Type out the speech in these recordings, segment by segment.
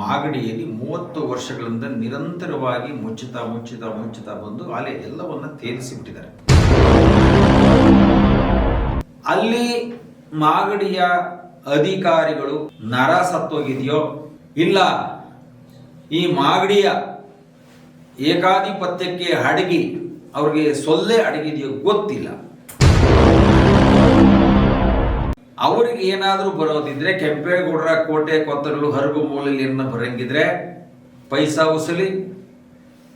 ಮಾಗಡಿಯಲ್ಲಿ ಮೂವತ್ತು ವರ್ಷಗಳಿಂದ ನಿರಂತರವಾಗಿ ಮುಚ್ಚುತ್ತಾ ಮುಚ್ಚುತ್ತಾ ಮುಚ್ಚುತ್ತಾ ಬಂದು ಅಲೆ ಎಲ್ಲವನ್ನ ತೇಲಿಸಿಬಿಟ್ಟಿದ್ದಾರೆ. ಅಲ್ಲಿ ಮಾಗಡಿಯ ಅಧಿಕಾರಿಗಳು ನರ ಸತ್ತೋಗಿದೆಯೋ ಇಲ್ಲ, ಈ ಮಾಗಡಿಯ ಏಕಾಧಿಪತ್ಯಕ್ಕೆ ಅಡಗಿ, ಅವ್ರಿಗೆ ಸೊಲ್ಲೆ ಅಡಗಿದೆಯೋ ಗೊತ್ತಿಲ್ಲ. ಅವ್ರಿಗೆ ಏನಾದರೂ ಬರೋದಿದ್ರೆ ಕೆಂಪೇಗೌಡರ ಕೋಟೆ ಕೊತ್ತಲು ಹರಗು ಮೂಲೆಯನ್ನ ಬರಂಗಿದ್ರೆ ಪೈಸಾ ಉಸಲಿ,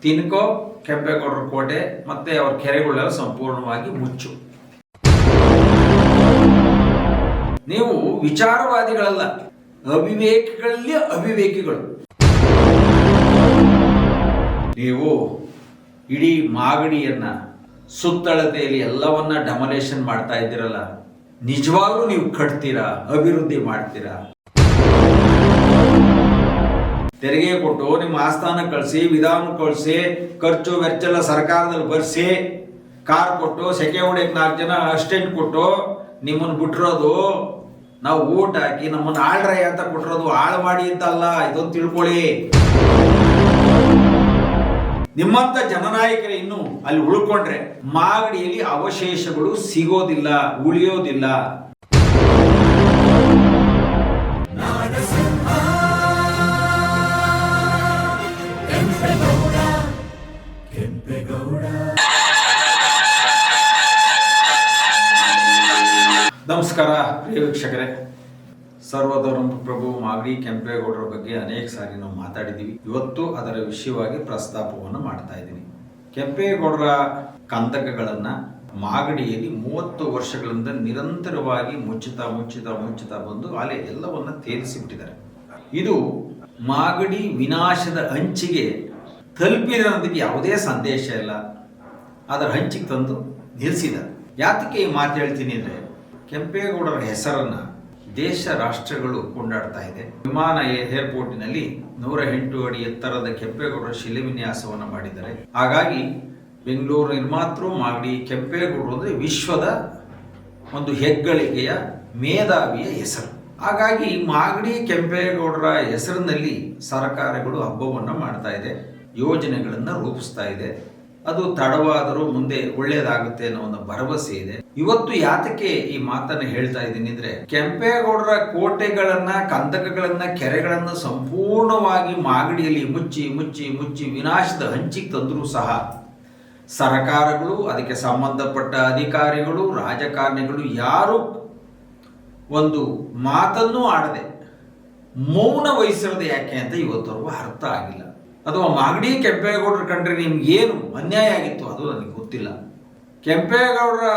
ತಿನ್ಕೋ, ಕೆಂಪೇಗೌಡರ ಕೋಟೆ ಮತ್ತೆ ಅವ್ರ ಕೆರೆಗಳೆಲ್ಲ ಸಂಪೂರ್ಣವಾಗಿ ಮುಚ್ಚು. ನೀವು ವಿಚಾರವಾದಿಗಳಲ್ಲ, ಅವಿವೇಕಿಗಳಲ್ಲಿ ಅವಿವೇಕಿಗಳು. ನೀವು ಇಡೀ ಮಾಗಡಿಯನ್ನ, ಸುತ್ತಳತೆಯಲ್ಲಿ ಎಲ್ಲವನ್ನ ಡಮಲೇಷನ್ ಮಾಡ್ತಾ ಇದ್ದೀರಲ್ಲ ನಿಜವಾಗ್ಲೂ ನೀವು ಕಟ್ತೀರಾ, ಅಭಿವೃದ್ಧಿ ಮಾಡ್ತೀರಾ? ತೆರಿಗೆ ಕೊಟ್ಟು ನಿಮ್ಮ ಆಸ್ಥಾನ ಕಳಿಸಿ, ವಿಧಾನ ಕಳಿಸಿ, ಖರ್ಚು ವೆಚ್ಚ ಎಲ್ಲ ಸರ್ಕಾರದಲ್ಲಿ ಬರೆಸಿ, ಕಾರ್ ಕೊಟ್ಟು, ಸೆಕೆ ಹೊಡೆಯಕ್ಕೆ ನಾಲ್ಕು ಜನ ಅಸ್ಟೆಂಟ್ ಕೊಟ್ಟು ನಿಮ್ಮನ್ನು ಬಿಟ್ಟಿರೋದು, ನಾವು ಊಟ ಹಾಕಿ ನಮ್ಮನ್ನು ಆಳ್ರೈ ಅಂತ ಬಿಟ್ಟಿರೋದು ಹಾಳು ಮಾಡಿ ಅಂತ ಅಲ್ಲ, ಇದೊಂದು ತಿಳ್ಕೊಳ್ಳಿ. ನಿಮ್ಮಂತ ಜನನಾಯಕರು ಇನ್ನು ಅಲ್ಲಿ ಉಳ್ಕೊಂಡ್ರೆ ಮಾಗಡಿಯಲ್ಲಿ ಅವಶೇಷಗಳು ಸಿಗೋದಿಲ್ಲ ಉಳಿಯೋದಿಲ್ಲ. ನಮಸ್ಕಾರ ಪ್ರಿಯ ವೀಕ್ಷಕರೇ. ಸರ್ವಧರ್ಮ ಪ್ರಭು ಮಾಗಡಿ ಕೆಂಪೇಗೌಡರ ಬಗ್ಗೆ ಅನೇಕ ಸಾರಿ ನಾವು ಮಾತಾಡಿದ್ದೀವಿ. ಇವತ್ತು ಅದರ ವಿಷಯವಾಗಿ ಪ್ರಸ್ತಾಪವನ್ನು ಮಾಡ್ತಾ ಇದ್ದೀನಿ ಕೆಂಪೇಗೌಡರ ಕಂದಕಗಳನ್ನ ಮಾಗಡಿಯಲ್ಲಿ ಮೂವತ್ತು ವರ್ಷಗಳಿಂದ ನಿರಂತರವಾಗಿ ಮುಚ್ಚುತ್ತಾ ಮುಚ್ಚುತ್ತಾ ಮುಚ್ಚುತ್ತಾ ಬಂದು ಅಲೆ ಎಲ್ಲವನ್ನ ತೇಲಿಸಿಬಿಟ್ಟಿದ್ದಾರೆ. ಇದು ಮಾಗಡಿ ವಿನಾಶದ ಹಂಚಿಗೆ ತಲುಪಿರೋದಕ್ಕೆ ಯಾವುದೇ ಸಂದೇಶ ಇಲ್ಲ. ಅದರ ಹಂಚಿಗೆ ತಂದು ನಿಲ್ಲಿಸಿದ ಯಾತಕ್ಕೆ ಈ ಮಾತು ಹೇಳ್ತೀನಿ ಅಂದರೆ ಕೆಂಪೇಗೌಡರ ಹೆಸರನ್ನ ದೇಶ ರಾಷ್ಟ್ರಗಳು ಕೊಂಡಾಡ್ತಾ ಇದೆ. ವಿಮಾನ ಏರ್ಪೋರ್ಟಿನಲ್ಲಿ ನೂರ ಎಂಟು ಅಡಿ ಎತ್ತರದ ಕೆಂಪೇಗೌಡರ ಶಿಲಾನ್ಯಾಸವನ್ನು ಮಾಡಿದ್ದಾರೆ. ಹಾಗಾಗಿ ಬೆಂಗಳೂರು ನಿರ್ಮಾತೃ ಮಾಗಡಿ ಕೆಂಪೇಗೌಡರು ಅಂದರೆ ವಿಶ್ವದ ಒಂದು ಹೆಗ್ಗಳಿಕೆಯ ಮೇಧಾವಿಯ ಹೆಸರು. ಹಾಗಾಗಿ ಮಾಗಡಿ ಕೆಂಪೇಗೌಡರ ಹೆಸರಿನಲ್ಲಿ ಸರ್ಕಾರಗಳು ಹಬ್ಬವನ್ನು ಮಾಡ್ತಾ ಇದೆ, ಯೋಜನೆಗಳನ್ನು ರೂಪಿಸ್ತಾ ಇದೆ. ಅದು ತಡವಾದರೂ ಮುಂದೆ ಒಳ್ಳೆಯದಾಗುತ್ತೆ ಅನ್ನೋ ಒಂದು ಭರವಸೆ ಇದೆ. ಇವತ್ತು ಯಾತಕ್ಕೆ ಈ ಮಾತನ್ನ ಹೇಳ್ತಾ ಇದ್ದೀನಿ ಅಂದ್ರೆ, ಕೆಂಪೇಗೌಡರ ಕೋಟೆಗಳನ್ನ, ಕಂದಕಗಳನ್ನ, ಕೆರೆಗಳನ್ನ ಸಂಪೂರ್ಣವಾಗಿ ಮಾಗಡಿಯಲ್ಲಿ ಮುಚ್ಚಿ ಮುಚ್ಚಿ ಮುಚ್ಚಿ ವಿನಾಶದ ಹಂಚಿಗೆ ತಂದರೂ ಸಹ ಸರಕಾರಗಳು, ಅದಕ್ಕೆ ಸಂಬಂಧಪಟ್ಟ ಅಧಿಕಾರಿಗಳು, ರಾಜಕಾರಣಿಗಳು ಯಾರು ಒಂದು ಮಾತನ್ನೂ ಆಡದೆ ಮೌನ ವಹಿಸಿರೋದು ಯಾಕೆ ಅಂತ ಇವತ್ತವರೆಗೂ ಅರ್ಥ ಆಗಿಲ್ಲ. ಅಥವಾ ಮಾಗಡಿ ಕೆಂಪೇಗೌಡರ ಕಂಡ್ರೆ ನಿಮ್ಗೆ ಏನು ಅನ್ಯಾಯ ಆಗಿತ್ತು ಅದು ನನಗೆ ಗೊತ್ತಿಲ್ಲ. ಕೆಂಪೇಗೌಡರ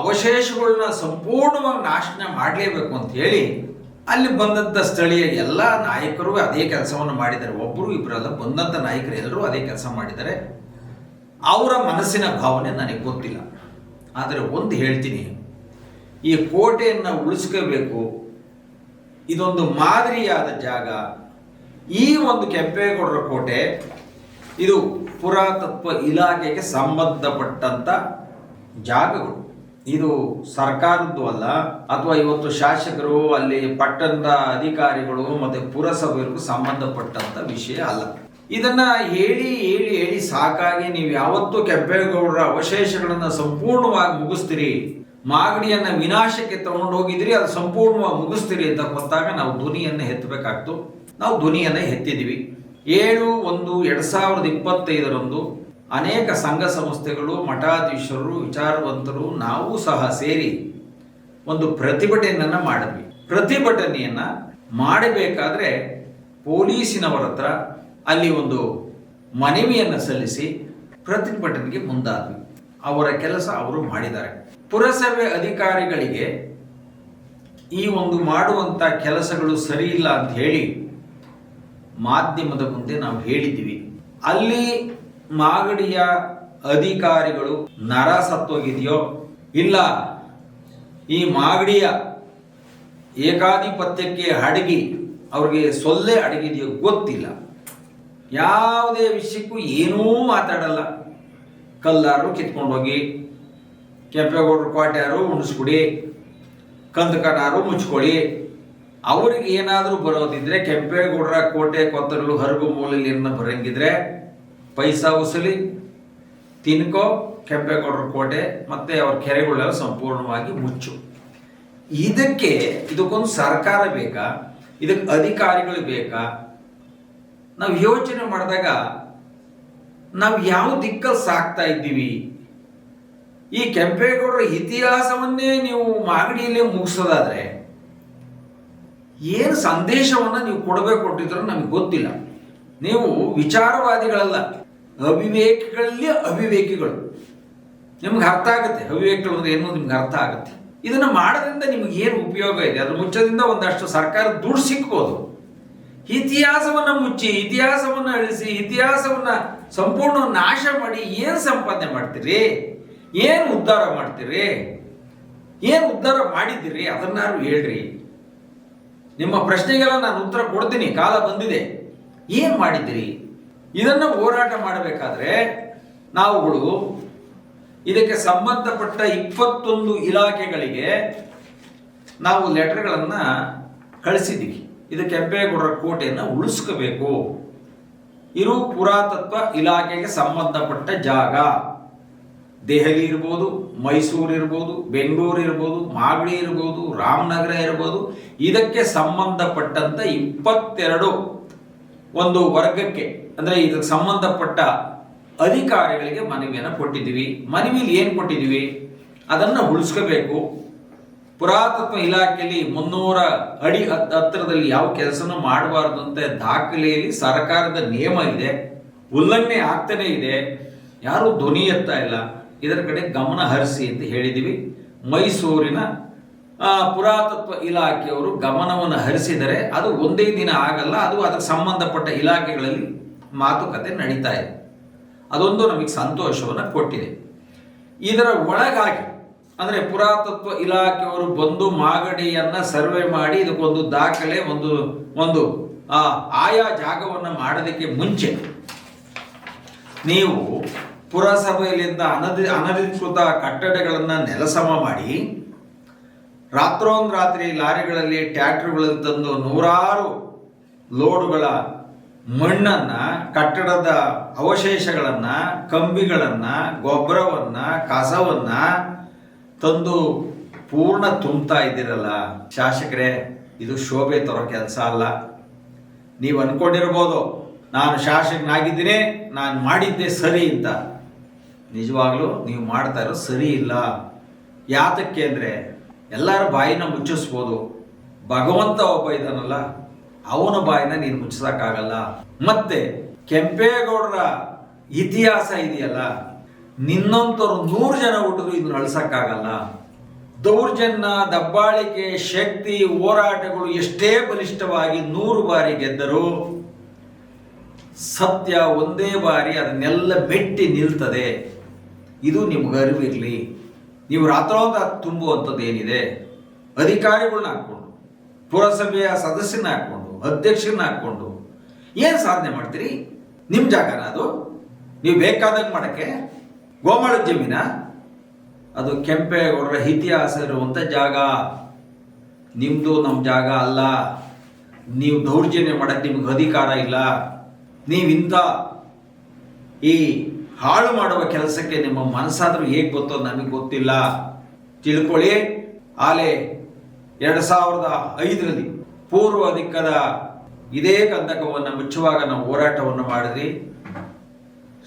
ಅವಶೇಷಗಳನ್ನ ಸಂಪೂರ್ಣವಾಗಿ ನಾಶನ ಮಾಡಲೇಬೇಕು ಅಂತ ಹೇಳಿ ಅಲ್ಲಿ ಬಂದಂಥ ಸ್ಥಳೀಯ ಎಲ್ಲ ನಾಯಕರು ಅದೇ ಕೆಲಸವನ್ನು ಮಾಡಿದ್ದಾರೆ. ಒಬ್ಬರು ಇಬ್ಬರಲ್ಲ ಬಂದಂಥ ನಾಯಕರು ಎಲ್ಲರೂ ಅದೇ ಕೆಲಸ ಮಾಡಿದ್ದಾರೆ. ಅವರ ಮನಸ್ಸಿನ ಭಾವನೆ ನನಗೆ ಗೊತ್ತಿಲ್ಲ. ಆದರೆ ಒಂದು ಹೇಳ್ತೀನಿ, ಈ ಕೋಟೆಯನ್ನು ಉಳಿಸ್ಕೋಬೇಕು. ಇದೊಂದು ಮಾದರಿಯಾದ ಜಾಗ. ಈ ಒಂದು ಕೆಂಪೇಗೌಡರ ಕೋಟೆ ಇದು ಪುರಾತತ್ವ ಇಲಾಖೆಗೆ ಸಂಬಂಧಪಟ್ಟಂತ ಜಾಗಗಳು. ಇದು ಸರ್ಕಾರದ್ದು ಅಲ್ಲ, ಅಥವಾ ಇವತ್ತು ಶಾಸಕರು ಅಲ್ಲಿ ಪಟ್ಟಣದ ಅಧಿಕಾರಿಗಳು ಮತ್ತೆ ಪುರಸಭೆಗೂ ಸಂಬಂಧಪಟ್ಟಂತ ವಿಷಯ ಅಲ್ಲ. ಇದನ್ನ ಹೇಳಿ ಹೇಳಿ ಹೇಳಿ ಸಾಕಾಗಿ ನೀವು ಯಾವತ್ತೂ ಕೆಂಪೇಗೌಡರ ಅವಶೇಷಗಳನ್ನ ಸಂಪೂರ್ಣವಾಗಿ ಮುಗಿಸ್ತೀರಿ. ಮಾಗಡಿಯನ್ನ ವಿನಾಶಕ್ಕೆ ತಗೊಂಡು ಹೋಗಿದ್ರಿ ಅದು ಸಂಪೂರ್ಣವಾಗಿ ಮುಗಿಸ್ತೀರಿ ಅಂತ ಗೊತ್ತಾಗ ನಾವು ಧ್ವನಿಯನ್ನು ಎತ್ತಬೇಕಾಗ್ತು. ನಾವು ಧ್ವನಿಯನ್ನು ಎತ್ತಿದ್ದೀವಿ. ಏಳು, ಒಂದು, ಎರಡು ಸಾವಿರದ ಇಪ್ಪತ್ತೈದರಂದು ಅನೇಕ ಸಂಘ ಸಂಸ್ಥೆಗಳು, ಮಠಾಧೀಶರು, ವಿಚಾರವಂತರು ನಾವು ಸಹ ಸೇರಿ ಒಂದು ಪ್ರತಿಭಟನೆಯನ್ನು ಮಾಡಿದ್ವಿ. ಪ್ರತಿಭಟನೆಯನ್ನು ಮಾಡಬೇಕಾದ್ರೆ ಪೊಲೀಸಿನವರ ಹತ್ರ ಅಲ್ಲಿ ಒಂದು ಮನವಿಯನ್ನು ಸಲ್ಲಿಸಿ ಪ್ರತಿಭಟನೆಗೆ ಮುಂದಾದ್ವಿ. ಅವರ ಕೆಲಸ ಅವರು ಮಾಡಿದ್ದಾರೆ. ಪುರಸಭೆ ಅಧಿಕಾರಿಗಳಿಗೆ ಈ ಒಂದು ಮಾಡುವಂತ ಕೆಲಸಗಳು ಸರಿ ಇಲ್ಲ ಅಂತ ಹೇಳಿ ಮಾಧ್ಯಮದ ಮುಂದೆ ನಾವು ಹೇಳಿದ್ದೀವಿ. ಅಲ್ಲಿ ಮಾಗಡಿಯ ಅಧಿಕಾರಿಗಳು ನರ ಸತ್ತೋಗಿದೆಯೋ ಇಲ್ಲ, ಈ ಮಾಗಡಿಯ ಏಕಾಧಿಪತ್ಯಕ್ಕೆ ಅಡಗಿ ಅವ್ರಿಗೆ ಸೊಲ್ಲೆ ಅಡಗಿದೆಯೋ ಗೊತ್ತಿಲ್ಲ. ಯಾವುದೇ ವಿಷಯಕ್ಕೂ ಏನೂ ಮಾತಾಡಲ್ಲ. ಕಲ್ಲಾರು ಕಿತ್ಕೊಂಡೋಗಿ, ಕೆಂಪೇಗೌಡರು ಕ್ವಾಟ್ಯಾರು ಉಣಿಸ್ಬಿಡಿ ಕಂದಕಟಾರು ಮುಚ್ಕೊಳ್ಳಿ ಅವ್ರಿಗೆ ಏನಾದರೂ ಬರೋದಿದ್ರೆ ಕೆಂಪೇಗೌಡರ ಕೋಟೆ ಕೊತ್ತರಲು ಹರಗು ಮೂಲೆಯನ್ನ ಬರಂಗಿದ್ರೆ ಪೈಸಾ ಉಸಲಿ, ತಿನ್ಕೋ, ಕೆಂಪೇಗೌಡರ ಕೋಟೆ ಮತ್ತೆ ಅವ್ರ ಕೆರೆಗಳೆಲ್ಲ ಸಂಪೂರ್ಣವಾಗಿ ಮುಚ್ಚು. ಇದಕ್ಕೆ ಇದಕ್ಕೊಂದು ಸರ್ಕಾರ ಬೇಕಾ? ಇದಕ್ಕೆ ಅಧಿಕಾರಿಗಳು ಬೇಕಾ? ನಾವು ಯೋಚನೆ ಮಾಡಿದಾಗ ನಾವು ಯಾವ ದಿಕ್ಕಲ್ಲಿ ಸಾಕ್ತಾ ಇದ್ದೀವಿ? ಈ ಕೆಂಪೇಗೌಡರ ಇತಿಹಾಸವನ್ನೇ ನೀವು ಮಾಗಡಿಯಲ್ಲೇ ಮುಗಿಸೋದಾದ್ರೆ ಏನು ಸಂದೇಶವನ್ನ ನೀವು ಕೊಡಬೇಕು ಕೊಟ್ಟಿದ್ರು ನಮಗೆ ಗೊತ್ತಿಲ್ಲ. ನೀವು ವಿಚಾರವಾದಿಗಳಲ್ಲ, ಅವಿವೇಕಿಗಳಲ್ಲಿ ಅವಿವೇಕಿಗಳು. ನಿಮ್ಗೆ ಅರ್ಥ ಆಗುತ್ತೆ, ಅವಿವೇಕಿಗಳು ಅಂದ್ರೆ ಏನು ನಿಮ್ಗೆ ಅರ್ಥ ಆಗುತ್ತೆ. ಇದನ್ನ ಮಾಡೋದ್ರಿಂದ ನಿಮ್ಗೆ ಏನು ಉಪಯೋಗ ಇದೆ? ಅದ್ರ ಮುಚ್ಚದಿಂದ ಒಂದಷ್ಟು ಸರ್ಕಾರ ದುಡ್ಡು ಸಿಕ್ಬೋದು. ಇತಿಹಾಸವನ್ನ ಮುಚ್ಚಿ, ಇತಿಹಾಸವನ್ನ ಅಳಿಸಿ, ಇತಿಹಾಸವನ್ನ ಸಂಪೂರ್ಣ ನಾಶ ಮಾಡಿ ಏನು ಸಂಪಾದನೆ ಮಾಡ್ತೀರಿ? ಏನು ಉದ್ಧಾರ ಮಾಡ್ತೀರಿ? ಏನು ಉದ್ಧಾರ ಮಾಡಿದ್ದೀರಿ? ಅದನ್ನಾರು ಹೇಳ್ರಿ. ನಿಮ್ಮ ಪ್ರಶ್ನೆಗೆಲ್ಲ ನಾನು ಉತ್ತರ ಕೊಡ್ತೀನಿ. ಕಾಲ ಬಂದಿದೆ. ಏನು ಮಾಡಿದ್ದೀರಿ? ಇದನ್ನು ಹೋರಾಟ ಮಾಡಬೇಕಾದ್ರೆ ನಾವುಗಳು ಇದಕ್ಕೆ ಸಂಬಂಧಪಟ್ಟ ಇಪ್ಪತ್ತೊಂದು ಇಲಾಖೆಗಳಿಗೆ ನಾವು ಲೆಟರ್ಗಳನ್ನು ಕಳಿಸಿದ್ದೀವಿ. ಇದು ಕೆಂಪೇಗೌಡರ ಕೋಟೆಯನ್ನು ಉಳಿಸ್ಕೋಬೇಕು. ಇರು ಪುರಾತತ್ವ ಇಲಾಖೆಗೆ ಸಂಬಂಧಪಟ್ಟ ಜಾಗ. ದೆಹಲಿ ಇರ್ಬೋದು, ಮೈಸೂರು ಇರ್ಬೋದು, ಬೆಂಗಳೂರು ಇರ್ಬೋದು, ಮಾಗಡಿ ಇರ್ಬೋದು, ರಾಮನಗರ ಇರ್ಬೋದು, ಇದಕ್ಕೆ ಸಂಬಂಧಪಟ್ಟಂತ ಇಪ್ಪತ್ತೆರಡು ಒಂದು ವರ್ಗಕ್ಕೆ, ಅಂದರೆ ಇದಕ್ಕೆ ಸಂಬಂಧಪಟ್ಟ ಅಧಿಕಾರಿಗಳಿಗೆ ಮನವಿಯನ್ನು ಕೊಟ್ಟಿದ್ದೀವಿ. ಮನವಿಲಿ ಏನು ಕೊಟ್ಟಿದ್ದೀವಿ? ಅದನ್ನು ಉಳಿಸ್ಕೋಬೇಕು. ಪುರಾತತ್ವ ಇಲಾಖೆಯಲ್ಲಿ ಮುನ್ನೂರ ಅಡಿ ಹತ್- ಹತ್ತಿರದಲ್ಲಿ ಯಾವ ಕೆಲಸನೂ ಮಾಡಬಾರ್ದು ಅಂತ ದಾಖಲೆಯಲ್ಲಿ ಸರ್ಕಾರದ ನಿಯಮ ಇದೆ. ಉಲ್ಲಂಘನೆ ಆಗ್ತಾನೆ ಇದೆ. ಯಾರು ಧ್ವನಿ ಎತ್ತಾ ಇಲ್ಲ. ಇದರ ಕಡೆ ಗಮನ ಹರಿಸಿ ಅಂತ ಹೇಳಿದ್ದೀವಿ ಮೈಸೂರಿನ ಪುರಾತತ್ವ ಇಲಾಖೆಯವರು ಗಮನವನ್ನು ಹರಿಸಿದರೆ ಅದು ಒಂದೇ ದಿನ ಆಗಲ್ಲ, ಅದು ಅದಕ್ಕೆ ಸಂಬಂಧಪಟ್ಟ ಇಲಾಖೆಗಳಲ್ಲಿ ಮಾತುಕತೆ ನಡೀತಾ ಇದೆ. ಅದೊಂದು ನಮಗೆ ಸಂತೋಷವನ್ನು ಕೊಟ್ಟಿದೆ. ಇದರ ಒಳಗಾಗಿ, ಅಂದರೆ ಪುರಾತತ್ವ ಇಲಾಖೆಯವರು ಬಂದು ಮಾಗಡಿಯನ್ನು ಸರ್ವೆ ಮಾಡಿ ಇದಕ್ಕೊಂದು ದಾಖಲೆ, ಒಂದು ಒಂದು ಆಯಾ ಜಾಗವನ್ನು ಮಾಡೋದಕ್ಕೆ ಮುಂಚೆ ನೀವು ಪುರಸಭೆಯಲ್ಲಿಂದ ಅನಧಿ, ಅನಧಿಕೃತ ಕಟ್ಟಡಗಳನ್ನು ನೆಲಸಮ ಮಾಡಿ ರಾತ್ರೋಂದ್ರಾತ್ರಿ ಲಾರಿಗಳಲ್ಲಿ ಟ್ಯಾಕ್ಟರ್ಗಳಲ್ಲಿ ತಂದು ನೂರಾರು ಲೋಡುಗಳ ಮಣ್ಣನ್ನ, ಕಟ್ಟಡದ ಅವಶೇಷಗಳನ್ನ, ಕಂಬಿಗಳನ್ನ, ಗೊಬ್ಬರವನ್ನ, ಕಸವನ್ನ ತಂದು ಪೂರ್ಣ ತುಂಬ್ತಾ ಇದ್ದೀರಲ್ಲ. ಶಾಸಕರೇ, ಇದು ಶೋಭೆ ತರೋ ಕೆಲಸ ಅಲ್ಲ. ನೀವು ಅನ್ಕೊಂಡಿರ್ಬೋದು, ನಾನು ಶಾಸಕನಾಗಿದ್ದೀನಿ, ನಾನು ಮಾಡಿದ್ದೆ ಸರಿ ಅಂತ. ನಿಜವಾಗ್ಲೂ ನೀವು ಮಾಡ್ತಾ ಇರೋ ಸರಿ ಇಲ್ಲ. ಯಾತಕ್ಕೆ ಅಂದರೆ ಎಲ್ಲರ ಬಾಯಿನ ಮುಚ್ಚಿಸ್ಬೋದು. ಭಗವಂತ ಒಬ್ಬ ಇದ್ದಾನಲ್ಲ, ಅವನ ಬಾಯಿನ ನೀನು ಮುಚ್ಚಿಸೋಕ್ಕಾಗಲ್ಲ. ಮತ್ತೆ ಕೆಂಪೇಗೌಡರ ಇತಿಹಾಸ ಇದೆಯಲ್ಲ, ನಿನ್ನಂತವ್ರು ನೂರು ಜನ ಹುಟ್ಟಿದ್ರು ಇದನ್ನ ಅಳ್ಸಕ್ಕಾಗಲ್ಲ ದೌರ್ಜನ್ಯ, ದಬ್ಬಾಳಿಕೆ, ಶಕ್ತಿ, ಹೋರಾಟಗಳು ಎಷ್ಟೇ ಬಲಿಷ್ಠವಾಗಿ ನೂರು ಬಾರಿ ಗೆದ್ದರೂ ಸತ್ಯ ಒಂದೇ ಬಾರಿ ಅದನ್ನೆಲ್ಲ ಮೆಟ್ಟಿ ನಿಲ್ತದೆ. ಇದು ನಿಮ್ಗೆ ಅರಿವಿರಲಿ ನೀವು ರಾತ್ರೋದ ತುಂಬುವಂಥದ್ದು ಏನಿದೆ ಅಧಿಕಾರಿಗಳನ್ನ ಹಾಕ್ಕೊಂಡು, ಪುರಸಭೆಯ ಸದಸ್ಯನ ಹಾಕ್ಕೊಂಡು, ಅಧ್ಯಕ್ಷರನ್ನ ಹಾಕ್ಕೊಂಡು ಏನು ಸಾಧನೆ ಮಾಡ್ತೀರಿ? ನಿಮ್ಮ ಜಾಗನ ಅದು? ನೀವು ಬೇಕಾದಂಗೆ ಮಾಡೋಕ್ಕೆ? ಗೋಮಾಳ ಜಮೀನ? ಅದು ಕೆಂಪೇಗೌಡರ ಇತಿಹಾಸ ಇರುವಂಥ ಜಾಗ. ನಿಮ್ಮದು ನಮ್ಮ ಜಾಗ ಅಲ್ಲ. ನೀವು ದೌರ್ಜನ್ಯ ಮಾಡೋಕ್ಕೆ ನಿಮ್ಗೆ ಅಧಿಕಾರ ಇಲ್ಲ. ನೀವಿಂಥ ಈ ಹಾಳು ಮಾಡುವ ಕೆಲಸಕ್ಕೆ ನಿಮ್ಮ ಮನಸ್ಸಾದರೂ ಹೇಗೆ ಗೊತ್ತೋ ನನಗೆ ಗೊತ್ತಿಲ್ಲ. ತಿಳ್ಕೊಳ್ಳಿ. ಆಲೆ ಎರಡು ಸಾವಿರದ ಐದರಲ್ಲಿ ಪೂರ್ವ ದಿಕ್ಕದ ಇದೇ ಕಂದಕವನ್ನು ಮುಚ್ಚುವಾಗ ನಾವು ಹೋರಾಟವನ್ನು ಮಾಡಿದ್ರಿ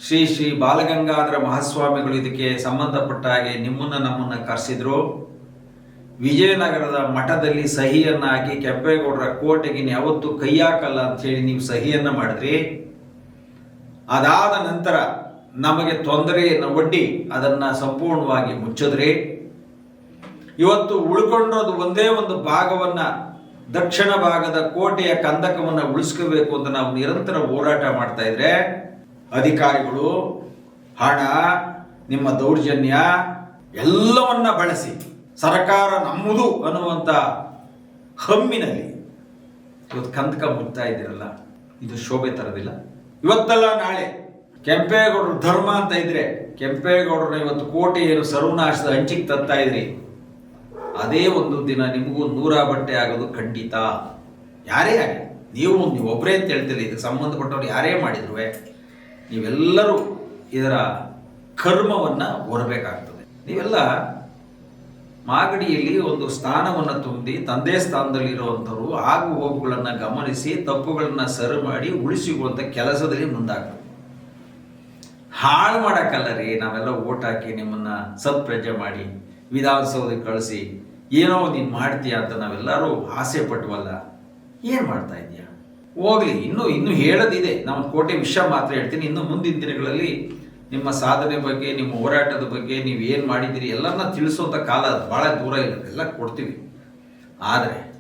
ಶ್ರೀ ಶ್ರೀ ಬಾಲಗಂಗಾಧರ ಮಹಾಸ್ವಾಮಿಗಳು ಇದಕ್ಕೆ ಸಂಬಂಧಪಟ್ಟ ಹಾಗೆ ನಿಮ್ಮನ್ನ ನಮ್ಮನ್ನ ಕರೆಸಿದ್ರು. ವಿಜಯನಗರದ ಮಠದಲ್ಲಿ ಸಹಿಯನ್ನ ಹಾಕಿ ಕೆಂಪೇಗೌಡರ ಕೋಟೆಗೆ ಯಾವತ್ತೂ ಕೈ ಹಾಕಲ್ಲ ಅಂತ ಹೇಳಿ ನೀವು ಸಹಿಯನ್ನ ಮಾಡಿದ್ರಿ. ಅದಾದ ನಂತರ ನಮಗೆ ತೊಂದರೆಯನ್ನು ಒಡ್ಡಿ ಅದನ್ನ ಸಂಪೂರ್ಣವಾಗಿ ಮುಚ್ಚಿದ್ರಿ ಇವತ್ತು ಉಳ್ಕೊಂಡಿರೋದು ಒಂದೇ ಒಂದು ಭಾಗವನ್ನ ದಕ್ಷಿಣ ಭಾಗದ ಕೋಟೆಯ ಕಂದಕವನ್ನ ಉಳಿಸ್ಕೋಬೇಕು ಅಂತ ನಾವು ನಿರಂತರ ಹೋರಾಟ ಮಾಡ್ತಾ ಇದ್ರೆ ಅಧಿಕಾರಿಗಳು, ಹಣ, ನಿಮ್ಮ ದೌರ್ಜನ್ಯ ಎಲ್ಲವನ್ನ ಬಳಸಿ, ಸರ್ಕಾರ ನಮ್ಮದು ಅನ್ನುವಂಥ ಹಮ್ಮಿನಲ್ಲಿ. ಇವತ್ತು ಕಂದಕ ಮುಟ್ತಾ ಇದ್ದೀರಲ್ಲ, ಇದು ಶೋಭೆ ತರದಿಲ್ಲ. ಇವತ್ತಲ್ಲ ನಾಳೆ ಕೆಂಪೇಗೌಡರು ಧರ್ಮ ಅಂತ ಇದ್ರೆ ಕೆಂಪೇಗೌಡರು ಇವತ್ತು ಕೋಟಿ ಏನು ಸರ್ವನಾಶದ ಹಂಚಿಗೆ ತತ್ತಾ ಇದ್ರಿ. ಅದೇ ಒಂದು ದಿನ ನಿಮಗೂ ನೂರ ಬಟ್ಟೆ ಆಗೋದು ಖಂಡಿತ. ಯಾರೇ ಆಗಲಿ, ನೀವು ನೀವು ಒಬ್ಬರೇ ಅಂತ ಹೇಳ್ತಿಲ್ಲ, ಇದಕ್ಕೆ ಸಂಬಂಧಪಟ್ಟವ್ರು ಯಾರೇ ಮಾಡಿದ್ರು ನೀವೆಲ್ಲರೂ ಇದರ ಕರ್ಮವನ್ನು ಹೊರಬೇಕಾಗ್ತದೆ. ನೀವೆಲ್ಲ ಮಾಗಡಿಯಲ್ಲಿ ಒಂದು ಸ್ಥಾನವನ್ನು ತುಂಬಿ, ತಂದೆ ಸ್ಥಾನದಲ್ಲಿ ಇರುವಂಥವ್ರು ಆಗು ಹೋಗುಗಳನ್ನು ಗಮನಿಸಿ, ತಪ್ಪುಗಳನ್ನು ಸರಿ ಮಾಡಿ ಉಳಿಸಿಕೊಳ್ಳುವಂಥ ಕೆಲಸದಲ್ಲಿ ಮುಂದಾಗಬೇಕು. ಹಾಳು ಮಾಡೋಕ್ಕಲ್ಲ ರೀ ನಾವೆಲ್ಲ ಓಟ್ ಹಾಕಿ ನಿಮ್ಮನ್ನ ಸತ್ಪ್ರಜೆ ಮಾಡಿ ವಿಧಾನಸೌಧಕ್ಕೆ ಕಳಿಸಿ, ಏನೋ ನೀನು ಮಾಡ್ತೀಯ ಅಂತ ನಾವೆಲ್ಲರೂ ಆಸೆ ಪಟ್ವಲ್ಲ. ಏನು ಮಾಡ್ತಾ ಇದೀಯ ಹೋಗ್ಲಿ, ಇನ್ನೂ ಇನ್ನೂ ಹೇಳೋದಿದೆ. ನಮ್ಮ ಕೋಟೆ ವಿಷಯ ಮಾತ್ರ ಹೇಳ್ತೀನಿ. ಇನ್ನು ಮುಂದಿನ ದಿನಗಳಲ್ಲಿ ನಿಮ್ಮ ಸಾಧನೆ ಬಗ್ಗೆ, ನಿಮ್ಮ ಹೋರಾಟದ ಬಗ್ಗೆ ನೀವು ಏನು ಮಾಡಿದ್ದೀರಿ ಎಲ್ಲರನ್ನ ತಿಳಿಸುವಂಥ ಕಾಲ ಭಾಳ ದೂರ ಇಲ್ಲ ಎಲ್ಲ ಕೊಡ್ತೀವಿ. ಆದರೆ,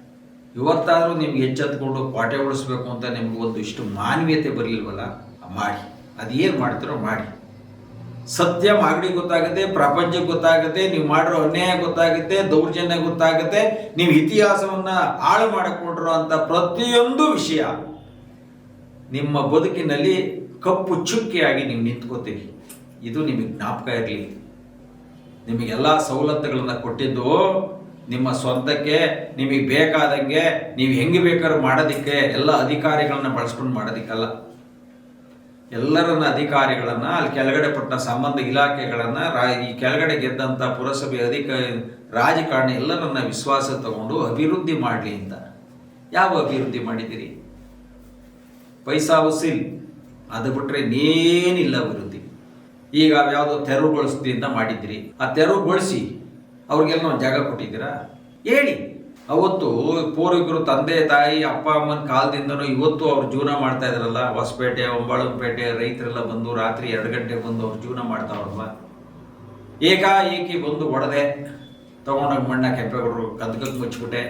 ಇವತ್ತಾದರೂ ನಿಮ್ಗೆ ಎಚ್ಚೆತ್ಕೊಂಡು ಪಾಠ ಉಳಿಸ್ಬೇಕು ಅಂತ ನಿಮ್ಗೆ ಒಂದು ಇಷ್ಟು ಮಾನವೀಯತೆ ಬರಲಿಲ್ವಲ್ಲ ಮಾಡಿ. ಅದೇನು ಮಾಡ್ತೀರೋ ಮಾಡಿ. ಸತ್ಯ ಮಾಗಡಿ ಗೊತ್ತಾಗುತ್ತೆ, ಪ್ರಪಂಚ ಗೊತ್ತಾಗುತ್ತೆ, ನೀವು ಮಾಡಿರೋ ಅನ್ಯಾಯ ಗೊತ್ತಾಗುತ್ತೆ, ದೌರ್ಜನ್ಯ ಗೊತ್ತಾಗುತ್ತೆ, ನೀವು ಇತಿಹಾಸವನ್ನು ಹಾಳು ಮಾಡಿಕೊಂಡಿರೋ ಅಂತ ಪ್ರತಿಯೊಂದು ವಿಷಯ ನಿಮ್ಮ ಬದುಕಿನಲ್ಲಿ ಕಪ್ಪು ಚುಕ್ಕಿಯಾಗಿ ನೀವು ನಿಂತ್ಕೋತೀರಿ. ಇದು ನಿಮಗೆ ಜ್ಞಾಪಕ ಇರಲಿ. ನಿಮಗೆಲ್ಲ ಸವಲತ್ತುಗಳನ್ನು ಕೊಟ್ಟಿದ್ದು ನಿಮ್ಮ ಸ್ವಂತಕ್ಕೆ, ನಿಮಗೆ ಬೇಕಾದಂಗೆ, ನೀವು ಹೆಂಗೆ ಬೇಕಾದ್ರೂ ಮಾಡೋದಕ್ಕೆ, ಎಲ್ಲ ಅಧಿಕಾರಿಗಳನ್ನ ಬಳಸ್ಕೊಂಡು ಮಾಡೋದಕ್ಕಲ್ಲ. ಎಲ್ಲರನ್ನ ಅಧಿಕಾರಿಗಳನ್ನ, ಅಲ್ಲಿ ಕೆಳಗಡೆ ಪಟ್ಟ ಸಂಬಂಧ ಇಲಾಖೆಗಳನ್ನ, ರಾ- ಈ ಕೆಳಗಡೆ ಗೆದ್ದಂಥ ಪುರಸಭೆ ಅಧಿಕ, ರಾಜಕಾರಣ ಎಲ್ಲರನ್ನ ವಿಶ್ವಾಸ ತಗೊಂಡು ಅಭಿವೃದ್ಧಿ ಮಾಡಲಿ ಅಂತ. ಯಾವ ಅಭಿವೃದ್ಧಿ ಮಾಡಿದ್ದೀರಿ ಪೈಸಾ ವಸೀಲ್ ಅದು ಬಿಟ್ಟರೆ ಇನ್ನೇನಿಲ್ಲ ಅಭಿವೃದ್ಧಿ. ಈಗ ಯಾವುದೋ ಅಂತ ಮಾಡಿದ್ದೀರಿ ಆ ತೆರವುಗೊಳಿಸಿ ಅವ್ರಿಗೆಲ್ಲ ಒಂದು ಜಾಗ ಕೊಟ್ಟಿದ್ದೀರಾ? ಹೇಳಿ. ಅವತ್ತು ಪೂರ್ವಿಕರು ತಂದೆ, ತಾಯಿ, ಅಪ್ಪ, ಅಮ್ಮನ ಕಾಲದಿಂದನೂ ಇವತ್ತು ಅವ್ರು ಜೀವನ ಮಾಡ್ತಾ ಇದ್ರಲ್ಲ. ಹೊಸಪೇಟೆ ಒಂಬಾಳಂಪೇಟೆ ರೈತರೆಲ್ಲ ಬಂದು ರಾತ್ರಿ ಎರಡು ಗಂಟೆಗೆ ಬಂದು ಅವ್ರು ಜೀವನ ಮಾಡ್ತಾವ್ರಲ್ವ ಏಕಾಏಕಿ ಬಂದು ಒಡದೆ ತಗೊಂಡೋಗಿ ಮಣ್ಣ ಕೆಂಪೇಗೌಡರು ಕದ್ಕಕ್ಕೆ ಮುಚ್ಚಿಬಿಟ್ಟೆ.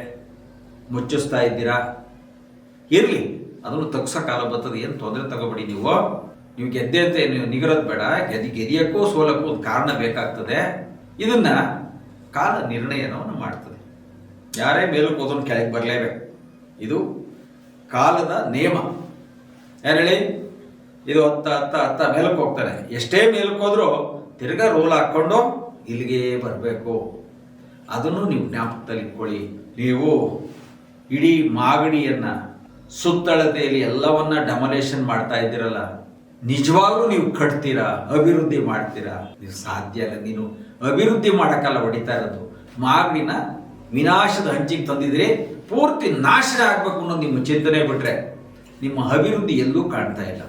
ಮುಚ್ಚಿಸ್ತಾ ಇದ್ದೀರಾ? ಇರಲಿ, ಅದನ್ನು ತಗ್ಸೋ ಕಾಲ ಬರ್ತದೆ. ಏನು ತೊಂದರೆ ತಗೋಬೇಡಿ ನೀವು. ನೀವು ಗೆದ್ದೆ ಅಂತ ನೀವು ನಿಗರೋದು ಬೇಡ. ಗೆದಿ ಗೆದಿಯಕ್ಕೂ ಸೋಲಕ್ಕೂ ಒಂದು ಕಾರಣ ಬೇಕಾಗ್ತದೆ. ಇದನ್ನ ಕಾಲ ನಿರ್ಣಯನವನ್ನು ಮಾಡ್ತದೆ. ಯಾರೇ ಮೇಲಕ್ಕೆ ಹೋದನ್ನು ಕೆಳಗೆ ಬರಲೇಬೇಕು. ಇದು ಕಾಲದ ನಿಯಮ. ಏನು ಹೇಳಿ? ಇದು ಹತ್ತ ಹತ್ತ ಹತ್ತ ಮೇಲಕ್ಕೆ ಹೋಗ್ತಾನೆ ಎಷ್ಟೇ ಮೇಲಕ್ಕೆ ಹೋದರೂ ತಿರ್ಗಾ ರೋಲ್ ಹಾಕ್ಕೊಂಡು ಇಲ್ಲಿಗೆ ಬರಬೇಕು. ಅದನ್ನು ನೀವು ಜ್ಞಾಪಕದಲ್ಲಿ ಇಟ್ಕೊಳ್ಳಿ ನೀವು ಇಡೀ ಮಾಗಡಿಯನ್ನು, ಸುತ್ತಳತೆಯಲ್ಲಿ ಎಲ್ಲವನ್ನ ಡಮಲೇಷನ್ ಮಾಡ್ತಾ ಇದ್ದೀರಲ್ಲ, ನಿಜವಾಗ್ಲೂ ನೀವು ಕಟ್ತೀರಾ? ಅಭಿವೃದ್ಧಿ ಮಾಡ್ತೀರಾ? ನೀವು ಸಾಧ್ಯ ಅಲ್ಲ ನೀನು ಅಭಿವೃದ್ಧಿ ಮಾಡೋಕ್ಕಲ್ಲ ಹೊಡಿತಾ ಇರೋದು. ಮಾಗಡಿನ ವಿನಾಶದ ಹಂಚಿಗೆ ತಂದಿದ್ರೆ ಪೂರ್ತಿ ನಾಶ ಆಗ್ಬೇಕು ಅನ್ನೋದು ನಿಮ್ಮ ಚಿಂತನೆ ಬಿಟ್ರೆ ನಿಮ್ಮ ಅಭಿವೃದ್ಧಿ ಎಲ್ಲೂ ಕಾಣ್ತಾ ಇಲ್ಲ.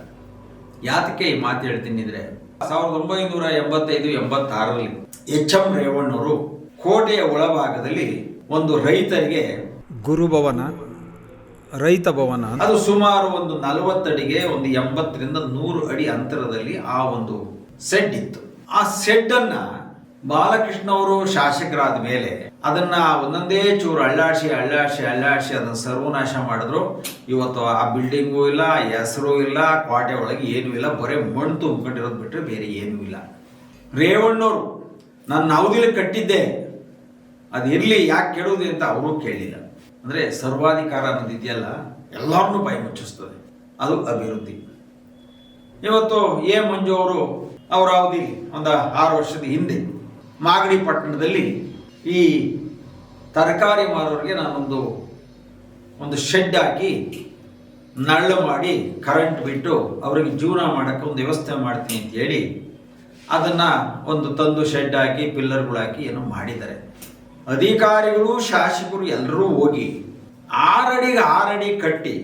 ಯಾತಕ್ಕೆ ಈ ಮಾತು ಹೇಳ್ತೀನಿ ಅಂದ್ರೆ ಸಾವಿರದ ಒಂಬೈನೂರ ಎಂಬತ್ತೈದು, ಎಂಬತ್ತಾರರಲ್ಲಿ ಎಚ್ ಎಂ ರೇವಣ್ಣವರು ಕೋಟೆಯ ಒಳಭಾಗದಲ್ಲಿ ಒಂದು ರೈತರಿಗೆ ಗುರುಭವನ, ರೈತ ಭವನ ಅದು ಸುಮಾರು ಒಂದು ನಲವತ್ತಡಿಗೆ ಒಂದು ಎಂಬತ್ತರಿಂದ ನೂರು ಅಡಿ ಅಂತರದಲ್ಲಿ ಆ ಒಂದು ಸೆಡ್ ಇತ್ತು. ಆ ಸೆಡ್ ಅನ್ನ ಬಾಲಕೃಷ್ಣ ಅವರು ಶಾಸಕರಾದ ಮೇಲೆ ಅದನ್ನ ಒಂದೊಂದೇ ಚೂರು ಅಳ್ಳಾಡಿಸಿ ಅಳ್ಳಾಡಿಸಿ ಅಳ್ಳಾಡಿಸಿ ಅದನ್ನ ಸರ್ವನಾಶ ಮಾಡಿದ್ರು. ಇವತ್ತು ಆ ಬಿಲ್ಡಿಂಗು ಇಲ್ಲ, ಹೆಸರು ಇಲ್ಲ, ಕ್ವಾಟೆ ಒಳಗೆ ಏನೂ ಇಲ್ಲ. ಬರೀ ಮಣ್ಣು ತುಂಬಿಕೊಂಡಿರೋದು ಬಿಟ್ಟರೆ ಬೇರೆ ಏನೂ ಇಲ್ಲ. ರೇವಣ್ಣವರು ನಾನು ಅವಧಿಲಿ ಕಟ್ಟಿದ್ದೆ. ಅದು ಇರಲಿ, ಯಾಕೆ ಕೇಳುವುದು ಅಂತ ಅವರು ಕೇಳಿಲ್ಲ. ಅಂದರೆ ಸರ್ವಾಧಿಕಾರ ಅನ್ನೋದು ಇದೆಯಲ್ಲ ಎಲ್ಲರನ್ನೂ ಬಾಯಿ ಮುಚ್ಚಿಸ್ತದೆ. ಅದು ಅಭಿವೃದ್ಧಿ. ಇವತ್ತು ಎ ಮಂಜು ಅವರು ಅವರ ಅವಧಿ ಒಂದು ಆರು ವರ್ಷದ ಹಿಂದೆ. ಮಾಗಡಿ ಪಟ್ಟಣದಲ್ಲಿ ಈ ತರಕಾರಿ ಮಾರೋರಿಗೆ ನಾನೊಂದು, ಒಂದು ಶೆಡ್ ಹಾಕಿ ನಳ್ಳ ಮಾಡಿ ಕರೆಂಟ್ ಬಿಟ್ಟು ಅವರಿಗೆ ಜೀವನ ಮಾಡೋಕ್ಕೆ ಒಂದು ವ್ಯವಸ್ಥೆ ಮಾಡ್ತೀನಿ ಅಂತ ಹೇಳಿ ಅದನ್ನು ಒಂದು ತಂದು ಶೆಡ್ ಹಾಕಿ ಪಿಲ್ಲರ್ಗಳು ಹಾಕಿ ಏನೋ ಮಾಡಿದ್ದಾರೆ. ಅಧಿಕಾರಿಗಳು, ಶಾಸಕರು ಎಲ್ಲರೂ ಹೋಗಿ ಆರಡಿಗೆ ಆರಡಿ ಕಟ್ಟಿ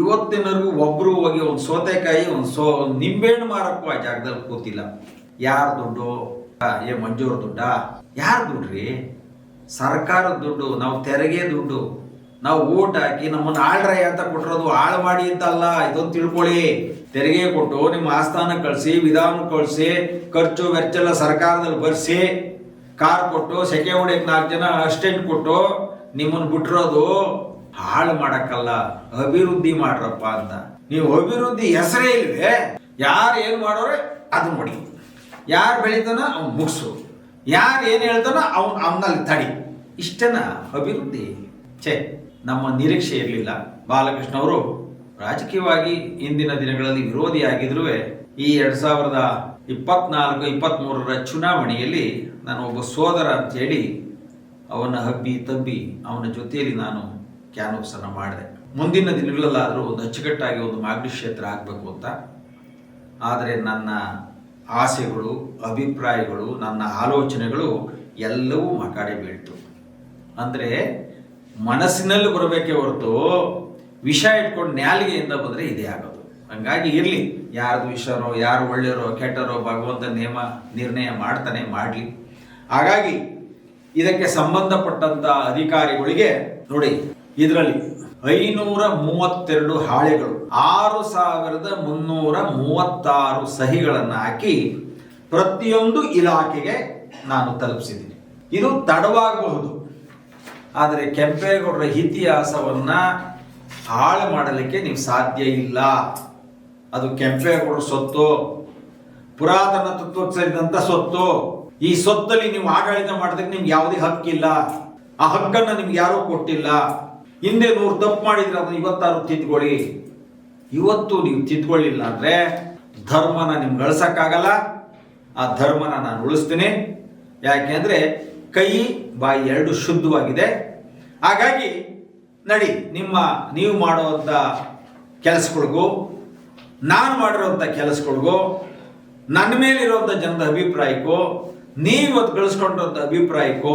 ಇವತ್ತಿನವರೆಗೂ ಒಬ್ಬರು ಹೋಗಿ ಒಂದು ಸೋತೆಕಾಯಿ, ಒಂದು ಸೋ, ಒಂದು ನಿಂಬೆಹಣ್ಣು ಮಾರಕ್ಕೂ ಆ ಜಾಗದಲ್ಲಿ ಕೂತಿಲ್ಲ. ಯಾರು ದುಡ್ಡು ಏ ಮಂಜೂರ್ ದುಡ್ಡ? ಯಾರ ದುಡ್ಡ್ರಿ ಸರ್ಕಾರದ ದುಡ್ಡು, ನಾವು ತೆರಿಗೆ ದುಡ್ಡು, ನಾವು ಓಟ್ ಹಾಕಿ ನಮ್ಮನ್ನು ಆಳ್ರಯ ಅಂತ ಕೊಟ್ಟಿರೋದು ಆಳು ಮಾಡಿ ಅಂತ ಅಲ್ಲ, ಇದೊಂದು ತಿಳ್ಕೊಳ್ಳಿ ತೆರಿಗೆ ಕೊಟ್ಟು ನಿಮ್ಮ ಆಸ್ಥಾನ ಕಳಿಸಿ, ವಿಧಾನ ಕಳಿಸಿ, ಖರ್ಚು ವೆಚ್ಚ ಎಲ್ಲ ಸರ್ಕಾರದಲ್ಲಿ ಬರ್ಸಿ, ಕಾರ್ ಕೊಟ್ಟು, ಸೆಕೆ ಹೊಡೆಯಕ್ಕೆ ನಾಲ್ಕು ಜನ ಅಸ್ಟೆಂಟ್ ಕೊಟ್ಟು ನಿಮ್ಮನ್ನು ಬಿಟ್ಟಿರೋದು ಹಾಳು ಮಾಡಕ್ಕಲ್ಲ, ಅಭಿವೃದ್ಧಿ ಮಾಡ್ರಪ್ಪ ಅಂತ. ನೀವು ಅಭಿವೃದ್ಧಿ ಹೆಸರೇ ಇಲ್ವೇ? ಯಾರು ಏನು ಮಾಡೋರೆ ಅದು ಮಾಡಿ ಯಾರು ಬೆಳೀತಾನ ಅವ್ನು ಮುಗಿಸು ಯಾರು ಏನು ಹೇಳ್ತಾನೋ ಅವ್ನು ಅವನಲ್ಲಿ ತಡಿ. ಇಷ್ಟನ ಅಭಿವೃದ್ಧಿ. ಛೇ, ನಮ್ಮ ನಿರೀಕ್ಷೆ ಇರಲಿಲ್ಲ. ಬಾಲಕೃಷ್ಣ ಅವರು ರಾಜಕೀಯವಾಗಿ ಇಂದಿನ ದಿನಗಳಲ್ಲಿ ವಿರೋಧಿಯಾಗಿದ್ರು ಈ ಎರಡು ಸಾವಿರದ ಇಪ್ಪತ್ನಾಲ್ಕು ಇಪ್ಪತ್ತ್ಮೂರರ ಚುನಾವಣೆಯಲ್ಲಿ ನಾನು ಒಬ್ಬ ಸೋದರ ಅಂತೇಳಿ ಅವನ ಹಬ್ಬಿ ತಬ್ಬಿ ಅವನ ಜೊತೆಯಲ್ಲಿ ನಾನು ಕ್ಯಾನ್ವಸನ್ನು ಮಾಡಿದೆ. ಮುಂದಿನ ದಿನಗಳಲ್ಲಾದರೂ ಒಂದು ಅಚ್ಚುಕಟ್ಟಾಗಿ ಒಂದು ಮಾಗಡಿ ಕ್ಷೇತ್ರ ಆಗಬೇಕು ಅಂತ. ಆದರೆ ನನ್ನ ಆಸೆಗಳು, ಅಭಿಪ್ರಾಯಗಳು, ನನ್ನ ಆಲೋಚನೆಗಳು ಎಲ್ಲವೂ ಮಕಾಡೆ ಬೀಳ್ತು. ಅಂದರೆ ಮನಸ್ಸಿನಲ್ಲಿ ಬರಬೇಕೇ ಹೊರತು ವಿಷ ಇಟ್ಕೊಂಡು ನ್ಯಾಲಿಗೆಯಿಂದ ಬಂದರೆ ಇದೇ ಆಗೋದು. ಹಂಗಾಗಿ ಇರಲಿ. ಯಾರ್ದು ವಿಷರೋ, ಯಾರು ಒಳ್ಳೆಯರೋ, ಕೆಟ್ಟರೋ, ಭಗವಂತ ನೇಮ, ನಿರ್ಣಯ ಮಾಡ್ತಾನೆ, ಮಾಡಲಿ. ಹಾಗಾಗಿ ಇದಕ್ಕೆ ಸಂಬಂಧಪಟ್ಟಂಥ ಅಧಿಕಾರಿಗಳಿಗೆ ನೋಡಿ, ಇದರಲ್ಲಿ ಐನೂರ ಮೂವತ್ತೆರಡು ಹಾಳೆಗಳು. ಆರು ಸಾವಿರದ ಮುನ್ನೂರ ಮೂವತ್ತಾರು ಸಹಿಗಳನ್ನು ಹಾಕಿ ಪ್ರತಿಯೊಂದು ಇಲಾಖೆಗೆ ನಾನು ತಲುಪಿಸಿದ್ದೀನಿ. ಇದು ತಡವಾಗಬಹುದು. ಆದರೆ ಕೆಂಪೇಗೌಡರ ಇತಿಹಾಸವನ್ನು ಹಾಳು ಮಾಡಲಿಕ್ಕೆ ನೀವು ಸಾಧ್ಯ ಇಲ್ಲ. ಅದು ಕೆಂಪೇಗೌಡರ ಸೊತ್ತು, ಪುರಾತನ ತತ್ವಕ್ಕೆ ಸೇರಿದಂಥ ಸೊತ್ತು. ಈ ಸೊತ್ತಲ್ಲಿ ನೀವು ಆಡಳಿತ ಮಾಡೋದಕ್ಕೆ ನಿಮ್ಗೆ ಯಾವುದೇ ಹಕ್ಕಿಲ್ಲ. ಆ ಹಕ್ಕನ್ನು ನಿಮ್ಗೆ ಯಾರೂ ಕೊಟ್ಟಿಲ್ಲ. ಹಿಂದೆ ನೂರು ತಪ್ಪು ಮಾಡಿದ್ರೆ ಅದನ್ನ ಇವತ್ತಾರು ತಿದ್ಕೊಳ್ಳಿ. ಇವತ್ತು ನೀವು ತಿದ್ಕೊಳ್ಳಿಲ್ಲ ಅಂದ್ರೆ ಧರ್ಮನ ನಿಮ್ಗೆ ಗಳಿಸಕ್ಕಾಗಲ್ಲ ಆ ಧರ್ಮನ ನಾನು ಉಳಿಸ್ತೀನಿ. ಯಾಕೆಂದ್ರೆ ಕೈ, ಬಾಯಿ ಎರಡು ಶುದ್ಧವಾಗಿದೆ. ಹಾಗಾಗಿ ನಡಿ, ನಿಮ್ಮ ನೀವು ಮಾಡುವಂಥ ಕೆಲಸಗಳಿಗೂ, ನಾನು ಮಾಡಿರೋಂಥ ಕೆಲಸಗಳಿಗೂ, ನನ್ನ ಮೇಲಿರುವಂಥ ಜನದ ಅಭಿಪ್ರಾಯಕ್ಕೂ, ನೀವು ಇವತ್ತು ಗಳಿಸ್ಕೊಂಡಿರೋಂಥ ಅಭಿಪ್ರಾಯಕ್ಕೂ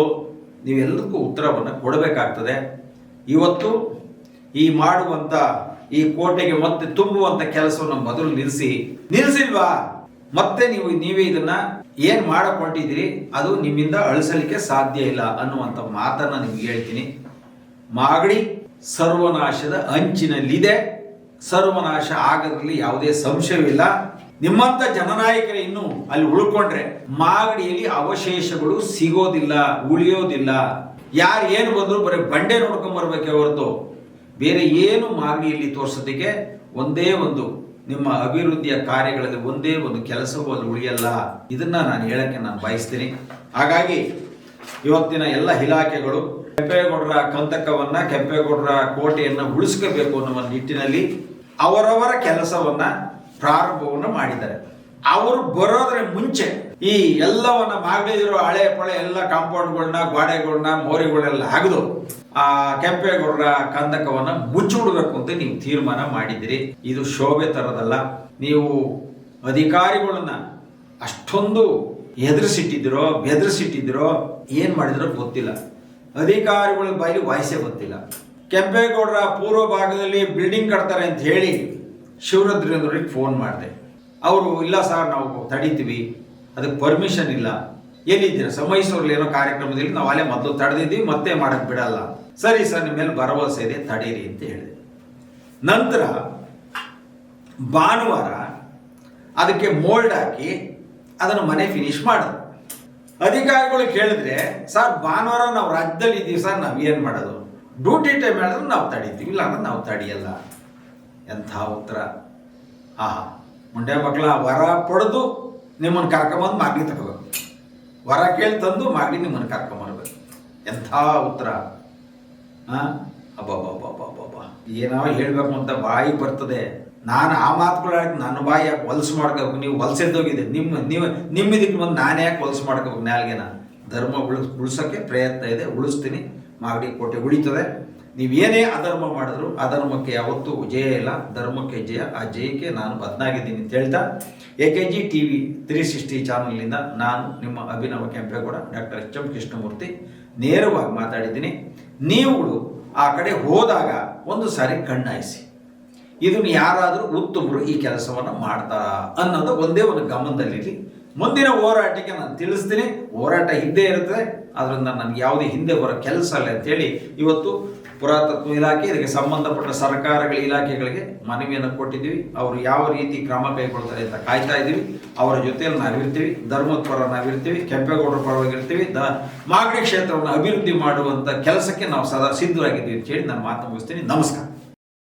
ನೀವೆಲ್ಲದಕ್ಕೂ ಉತ್ತರವನ್ನು ಕೊಡಬೇಕಾಗ್ತದೆ. ಇವತ್ತು ಈ ಮಾಡುವಂಥ ಈ ಕೋಟೆಗೆ ಮತ್ತೆ ತುಂಬುವಂಥ ಕೆಲಸವನ್ನು ಮೊದಲು ನಿಲ್ಲಿಸಿ ನಿಲ್ಲಿಸಿಲ್ವಾ ಮತ್ತೆ ನೀವು ನೀವೇ ಇದನ್ನ ಏನ್ ಮಾಡಕೊಂಡಿದ್ದೀರಿ? ಅದು ನಿಮ್ಮಿಂದ ಅಳಿಸಲಿಕ್ಕೆ ಸಾಧ್ಯ ಇಲ್ಲ ಅನ್ನುವಂಥ ಮಾತನ್ನ ನಿಮ್ಗೆ ಹೇಳ್ತೀನಿ. ಮಾಗಡಿ, ಸರ್ವನಾಶದ ಅಂಚಿನಲ್ಲಿದೆ. ಸರ್ವನಾಶ ಆಗದ್ರಲ್ಲಿ ಯಾವುದೇ ಸಂಶಯವಿಲ್ಲ. ನಿಮ್ಮಂತ ಜನನಾಯಕರು ಇನ್ನು ಅಲ್ಲಿ ಉಳ್ಕೊಂಡ್ರೆ ಮಾಗಡಿಯಲ್ಲಿ ಅವಶೇಷಗಳು ಸಿಗೋದಿಲ್ಲ, ಉಳಿಯೋದಿಲ್ಲ. ಯಾರು ಏನು ಬಂದರೂ ಬರೀ ಬಂಡೆ ನೋಡ್ಕೊಂಡು ಬರಬೇಕೆ ಹೊರತು. ಬೇರೆ ಏನು ಮಾಗಣಿಯಲ್ಲಿ ತೋರಿಸೋದಕ್ಕೆ ಒಂದೇ ಒಂದು ನಿಮ್ಮ ಅಭಿವೃದ್ಧಿಯ ಕಾರ್ಯಗಳಲ್ಲಿ ಒಂದೇ ಒಂದು ಕೆಲಸವೂ ಅಲ್ಲಿ ಉಳಿಯಲ್ಲ. ಇದನ್ನ ನಾನು ಹೇಳಕ್ಕೆ ನಾನು ಬಯಸ್ತೀನಿ. ಹಾಗಾಗಿ ಇವತ್ತಿನ ಎಲ್ಲ ಇಲಾಖೆಗಳು ಕೆಂಪೇಗೌಡರ ಕಂತಕವನ್ನ, ಕೆಂಪೇಗೌಡರ ಕೋಟೆಯನ್ನ ಉಳಿಸ್ಕೋಬೇಕು ಅನ್ನುವ ನಿಟ್ಟಿನಲ್ಲಿ ಅವರವರ ಕೆಲಸವನ್ನ ಪ್ರಾರಂಭವನ್ನು ಮಾಡಿದ್ದಾರೆ. ಅವರು ಬರೋದ್ರ ಮುಂಚೆ ಈ ಎಲ್ಲವನ್ನ ಮಾಗಡಿದಿರೋ ಹಳೆ ಪಳೆ ಎಲ್ಲ ಕಾಂಪೌಂಡ್ಗಳನ್ನ ಗೋಡೆಗಳನ್ನ ಮೋರಿಗಳೆಲ್ಲ ಅಗದು ಆ ಕೆಂಪೇಗೌಡರ ಕಂದಕವನ್ನ ಮುಚ್ಚಿಬಿಡ್ಬೇಕು ಅಂತ ನೀವು ತೀರ್ಮಾನ ಮಾಡಿದಿರಿ. ಇದು ಶೋಭೆ ತರದಲ್ಲ. ನೀವು ಅಧಿಕಾರಿಗಳನ್ನ ಅಷ್ಟೊಂದು ಎದುರಿಸಿಟ್ಟಿದ್ದೀರೋ ಬೆದರಿಸಿಟ್ಟಿದ್ದೀರೋ ಏನ್ ಮಾಡಿದ್ರೋ ಗೊತ್ತಿಲ್ಲ. ಅಧಿಕಾರಿಗಳ ಬಾಯಿ ವಾಯ್ಸೇ ಗೊತ್ತಿಲ್ಲ. ಕೆಂಪೇಗೌಡರ ಪೂರ್ವ ಭಾಗದಲ್ಲಿ ಬಿಲ್ಡಿಂಗ್ ಕಟ್ತಾರೆ ಅಂತ ಹೇಳಿ ಶಿವರುದ್ರೇಂದ್ರರಿಗೆ ಫೋನ್ ಮಾಡಿದೆ. ಅವರು, ಇಲ್ಲ ಸರ್, ನಾವು ತಡಿತೀವಿ. ಅದಕ್ಕೆ ಪರ್ಮಿಷನ್ ಇಲ್ಲ. ಏನಿದ್ದೀರ ಸರ್, ಮೈಸೂರಲ್ಲಿ ಏನೋ ಕಾರ್ಯಕ್ರಮದಲ್ಲಿ ನಾವು ಅಲ್ಲೇ ಮೊದಲು ತಡೆದಿದ್ದೀವಿ, ಮತ್ತೆ ಮಾಡಕ್ ಬಿಡಲ್ಲ. ಸರಿ ಸರ್ ನಿಮ್ಮ ಮೇಲೆ ಭರವಸೆ ಇದೆ, ತಡೀರಿ ಅಂತ ಹೇಳಿದೆ. ನಂತರ ಭಾನುವಾರ ಅದಕ್ಕೆ ಮೋಲ್ಡ್ ಹಾಕಿ ಅದನ್ನು ಮನೆ ಫಿನಿಶ್ ಮಾಡೋದು. ಅಧಿಕಾರಿಗಳು ಕೇಳಿದ್ರೆ, ಸರ್, ಭಾನುವಾರ ನಾವು ರಾಜ್ಯದಲ್ಲಿ ಇದ್ದೀವಿ ಸರ್, ನಾವು ಏನು ಮಾಡೋದು? ಡ್ಯೂಟಿ ಟೈಮ್ ಹೇಳಿದ್ರೆ ನಾವು ತಡಿತೀವಿ ಇಲ್ಲ ಅಂದ್ರೆ ನಾವು ತಡಿಯಲ್ಲ. ಎಂಥ ಉತ್ತರ. ಆಹಾ, ಮುಂಡೆ ಮಕ್ಕಳ ವರ ಪಡೆದು ನಿಮ್ಮನ್ನು ಕರ್ಕೊಂಬಂದು ಮಾಗಡಿ ತಗೋಬೇಕು. ವರ ಕೇಳಿ ತಂದು ಮಾಗಡಿ ನಿಮ್ಮನ್ನು ಕರ್ಕೊಂಬರ್ಬೇಕು. ಎಂಥ ಉತ್ತರ? ಹಾಂ ಏನೋ ಹೇಳಬೇಕು ಅಂತ ಬಾಯಿ ಬರ್ತದೆ. ನಾನು ಆ ಮಾತುಗಳು ಹೇಳಕ್ ನನ್ನ ಬಾಯಿ ಯಾಕೆ ಹೊಲಸು ಮಾಡ್ಕೋಬೇಕು ನೀವು ಹೊಲಸೆದ್ದೋಗಿದೆ ನಿಮ್ಮ, ನೀವು ನಿಮ್ಮ ಇದಕ್ಕೆ ಬಂದು ನಾನು ಯಾಕೆ ಹೊಲಸು ಮಾಡ್ಕೋಬೇಕು ನಾಲ್ಗೆನ ಧರ್ಮ ಉಳಿಸ್ ಉಳಿಸೋಕ್ಕೆ ಪ್ರಯತ್ನ ಇದೆ. ಉಳಿಸ್ತೀನಿ. ಮಾಗಡಿ ಕೋಟೆ ಉಳಿತದೆ. ನೀವು ಏನೇ ಅಧರ್ಮ ಮಾಡಿದ್ರು ಅಧರ್ಮಕ್ಕೆ ಯಾವತ್ತೂ ಜಯ ಇಲ್ಲ. ಧರ್ಮಕ್ಕೆ ಜಯ, ಆ ಜಯಕ್ಕೆ ನಾನು ಬದನಾಗಿದ್ದೀನಿ ಅಂತ ಹೇಳ್ತಾ A K G T V three sixty ಚಾನಲ್ನಿಂದ ನಾನು ನಿಮ್ಮ Abhinava Kempegowda doctor H M Krishnamurthy ನೇರವಾಗಿ ಮಾತಾಡಿದ್ದೀನಿ. ನೀವುಗಳು ಆ ಕಡೆ ಹೋದಾಗ ಒಂದು ಸಾರಿ ಕಣ್ಣಾಯಿಸಿ. ಇದನ್ನು ಯಾರಾದರೂ ಉತ್ತಮರು ಈ ಕೆಲಸವನ್ನು ಮಾಡ್ತಾರಾ ಅನ್ನೋದು ಒಂದೇ ಒಂದು ಗಮನದಲ್ಲಿರಲಿ. ಮುಂದಿನ ಹೋರಾಟಕ್ಕೆ ನಾನು ತಿಳಿಸ್ತೀನಿ. ಹೋರಾಟ ಇದ್ದೇ ಇರುತ್ತದೆ. ಅದರಿಂದ ನನಗೆ ಯಾವುದೇ ಹಿಂದೆ ಬರೋ ಕೆಲಸ ಅಲ್ಲ ಅಂತೇಳಿ ಇವತ್ತು ಪುರಾತತ್ವ ಇಲಾಖೆ, ಇದಕ್ಕೆ ಸಂಬಂಧಪಟ್ಟ ಸರ್ಕಾರಗಳ ಇಲಾಖೆಗಳಿಗೆ ಮನವಿಯನ್ನು ಕೊಟ್ಟಿದ್ದೀವಿ. ಅವರು ಯಾವ ರೀತಿ ಕ್ರಮ ಕೈಗೊಳ್ತಾರೆ ಅಂತ ಕಾಯ್ತಾ ಇದ್ದೀವಿ. ಅವರ ಜೊತೆಯಲ್ಲಿ ನಾವಿರ್ತೀವಿ. ಧರ್ಮದ ಪರ ನಾವಿರ್ತೀವಿ. ಕೆಂಪೇಗೌಡರ ಪರವಾಗಿರ್ತೀವಿ. ದ ಮಾಗಡಿ ಕ್ಷೇತ್ರವನ್ನು ಅಭಿವೃದ್ಧಿ ಮಾಡುವಂಥ ಕೆಲಸಕ್ಕೆ ನಾವು ಸದಾ ಸಿದ್ಧರಾಗಿದ್ದೀವಿ ಅಂತ ಹೇಳಿ ನಾನು ಮಾತು ಮುಗಿಸ್ತೀನಿ. ನಮಸ್ಕಾರ.